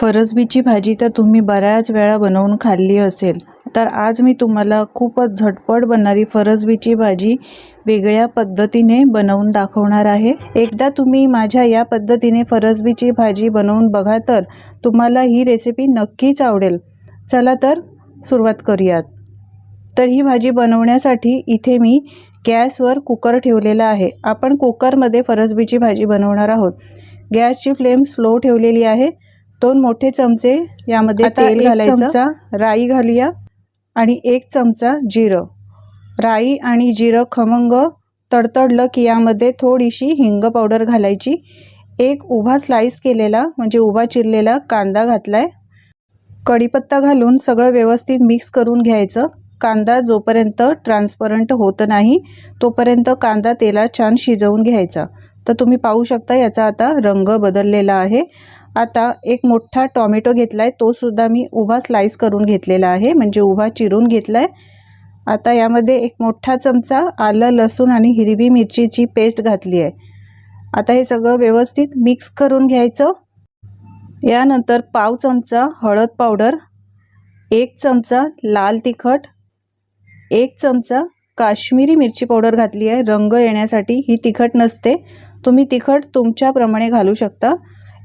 फरसबीची भाजी तर तुम्ही बऱ्याच वेळा बनवून खाल्ली असेल. तर आज मी तुम्हाला खूपच झटपट बनणारी फरसबीची भाजी वेगळ्या पद्धतीने बनवून दाखवणार आहे. एकदा तुम्ही माझ्या या पद्धतीने फरसबीची भाजी बनवून बघा तर तुम्हाला ही रेसिपी नक्कीच आवडेल. चला तर सुरुवात करूयात. तर ही भाजी बनवण्यासाठी इथे मी गॅसवर कुकर ठेवलेला आहे. आपण कुकरमध्ये फरसबीची भाजी बनवणार आहोत. गॅसची फ्लेम स्लो ठेवलेली आहे. दोन मोठे चमचे यामध्ये तेल घालायचं. राई घालूया आणि एक चमचा जिरं. राई आणि जिरं खमंग तडतडलं की यामध्ये थोडीशी हिंग पावडर घालायची. एक उभा स्लाईस केलेला म्हणजे उभा चिरलेला कांदा घातलाय. कढीपत्ता घालून सगळं व्यवस्थित मिक्स करून घ्यायचं. कांदा जोपर्यंत ट्रान्सपरंट होत नाही तोपर्यंत कांदा तेलात छान शिजवून घ्यायचा. तर तुम्ही पाहू शकता याचा आता रंग बदललेला आहे. आता एक मोठा टॉमॅटो घेतला आहे तोसुद्धा मी उभा स्लाईस करून घेतलेला आहे म्हणजे उभा चिरून घेतला आहे आता यामध्ये एक मोठा चमचा आलं लसूण आणि हिरवी मिरचीची पेस्ट घातली आहे. आता हे सगळं व्यवस्थित मिक्स करून घ्यायचं. यानंतर पाव चमचा हळद पावडर एक चमचा लाल तिखट एक चमचा काश्मीरी मिरची पावडर घातली आहे. रंग येण्यासाठी ही तिखट नसते. तुम्ही तिखट तुमच्याप्रमाणे घालू शकता.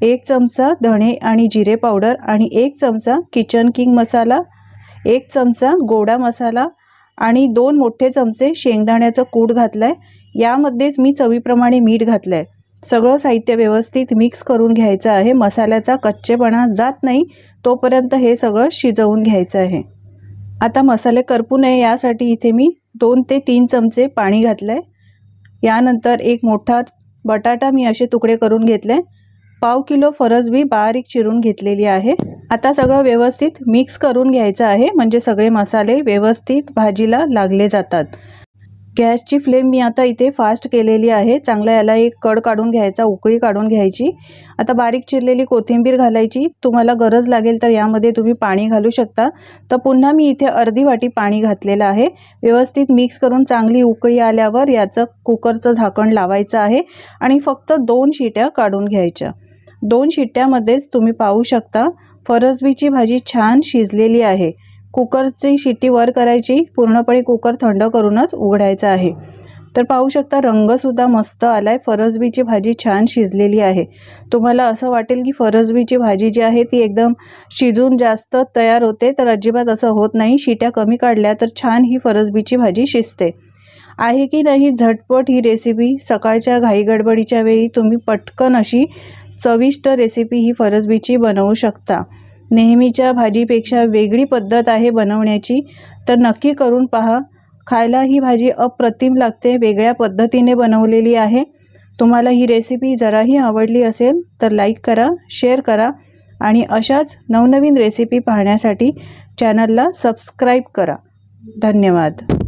एक चमचा धणे आणि जिरे पावडर आणि एक चमचा किचन किंग मसाला एक चमचा गोडा मसाला आणि दोन मोठे चमचे शेंगदाण्याचं कूट घातलं आहे यामध्येच मी चवीप्रमाणे मीठ घातलं आहे सगळं साहित्य व्यवस्थित मिक्स करून घ्यायचं आहे. मसाल्याचा कच्चेपणा जात नाही तोपर्यंत हे सगळं शिजवून घ्यायचं आहे. आता मसाले करपू नये यासाठी इथे मी दोन ते तीन चमचे पाणी घातलं आहे यानंतर एक मोठा बटाटा मी असे तुकडे करून घेतले. पाव किलो फरसबी बारीक चिरून घेतलेली आहे. आता सगळं व्यवस्थित मिक्स करून घ्यायचं आहे. म्हणजे सगळे मसाले व्यवस्थित भाजीला लागले जातात. गॅसची फ्लेम मी आता इथे फास्ट केलेली आहे. चांगला याला एक कड काढून घ्यायचा उकळी काढून घ्यायची. आता बारीक चिरलेली कोथिंबीर घालायची. तुम्हाला गरज लागेल तर यामध्ये तुम्ही पाणी घालू शकता. तर पुन्हा मी इथे अर्धी वाटी पाणी घातलेलं आहे. व्यवस्थित मिक्स करून चांगली उकळी आल्यावर याचं कुकरचं झाकण लावायचं आहे आणि फक्त दोन शिट्या काढून घ्यायच्या. दोन शिट्ट्यामध्येच तुम्ही पाहू शकता फरसबीची भाजी छान शिजलेली आहे. कुकरची शिटी वर करायची. पूर्णपणे कुकर थंड करूनच उघडायचा आहे. तर पाहू शकता रंगसुद्धा मस्त आला आहे फरसबीची भाजी छान शिजलेली आहे. तुम्हाला असं वाटेल की फरसबीची भाजी जी आहे ती एकदम शिजून जास्त तयार होते तर अजिबात असं होत नाही. शिट्या कमी काढल्या तर छान ही फरसबीची भाजी शिजते. आहे की नाही झटपट ही रेसिपी. सकाळच्या घाईगडबडीच्या वेळी तुम्ही पटकन अशी चविष्ट रेसिपी ही फरसबीची बनवू शकता. नेहमीच्या भाजीपेक्षा वेगळी पद्धत आहे बनवण्याची. तर नक्की करून पहा. खायला ही भाजी अप्रतिम लागते वेगळ्या पद्धतीने बनवलेली आहे. तुम्हाला ही रेसिपी जराही आवडली असेल तर लाईक करा शेअर करा आणि अशाच नवनवीन रेसिपी पाहण्यासाठी चॅनलला सबस्क्राईब करा. धन्यवाद.